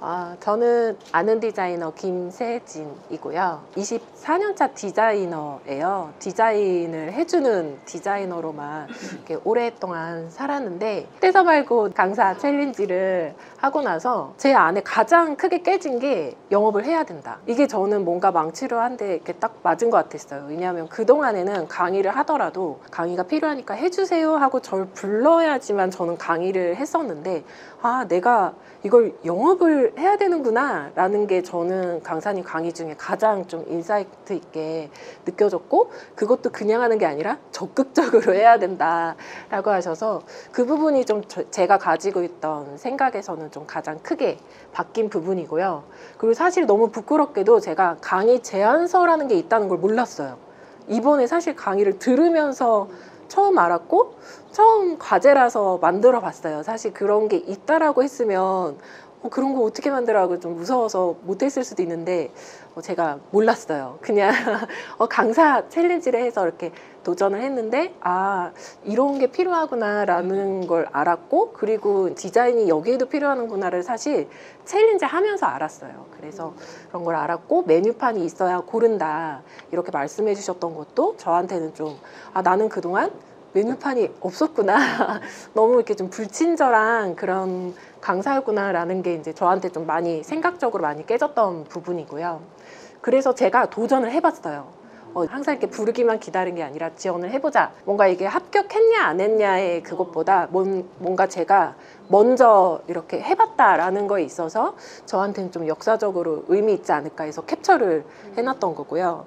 아, 저는 아는 디자이너 김세진이고요. 24년차 디자이너예요. 디자인을 해주는 디자이너로만 이렇게 오랫동안 살았는데 떼서 말고 강사 챌린지를 하고 나서 제 안에 가장 크게 깨진 게 영업을 해야 된다. 이게 저는 뭔가 망치로 한대 이렇게 딱 맞은 것 같았어요. 왜냐하면 그동안에는 강의를 하더라도 강의가 필요하니까 해주세요 하고 저를 불러야지만 저는 강의를 했었는데 아, 내가 이걸 영업을 해야 되는구나 라는 게 저는 강사님 강의 중에 가장 좀 인사이트 있게 느껴졌고 그것도 그냥 하는 게 아니라 적극적으로 해야 된다 라고 하셔서 그 부분이 좀 저- 제가 가지고 있던 생각에서는 좀 가장 크게 바뀐 부분이고요. 그리고 사실 너무 부끄럽게도 제가 강의 제안서라는 게 있다는 걸 몰랐어요. 이번에 사실 강의를 들으면서 처음 알았고 처음 과제라서 만들어 봤어요. 사실 그런 게 있다라고 했으면 어, 그런 거 어떻게 만들어 하고 좀 무서워서 못했을 수도 있는데 어, 제가 몰랐어요. 그냥 어, 강사 챌린지를 해서 이렇게 도전을 했는데 아 이런 게 필요하구나라는 걸 알았고 그리고 디자인이 여기에도 필요하는구나를 사실 챌린지 하면서 알았어요. 그래서 그런 걸 알았고 메뉴판이 있어야 고른다 이렇게 말씀해 주셨던 것도 저한테는 좀 아 나는 그동안 메뉴판이 없었구나 너무 이렇게 좀 불친절한 그런 강사였구나라는 게 이제 저한테 좀 많이 생각적으로 많이 깨졌던 부분이고요. 그래서 제가 도전을 해봤어요. 어, 항상 이렇게 부르기만 기다린 게 아니라 지원을 해보자. 뭔가 이게 합격했냐 안 했냐의 그것보다 뭔, 뭔가 제가 먼저 이렇게 해봤다라는 거에 있어서 저한테는 좀 역사적으로 의미 있지 않을까 해서 캡처를 해놨던 거고요.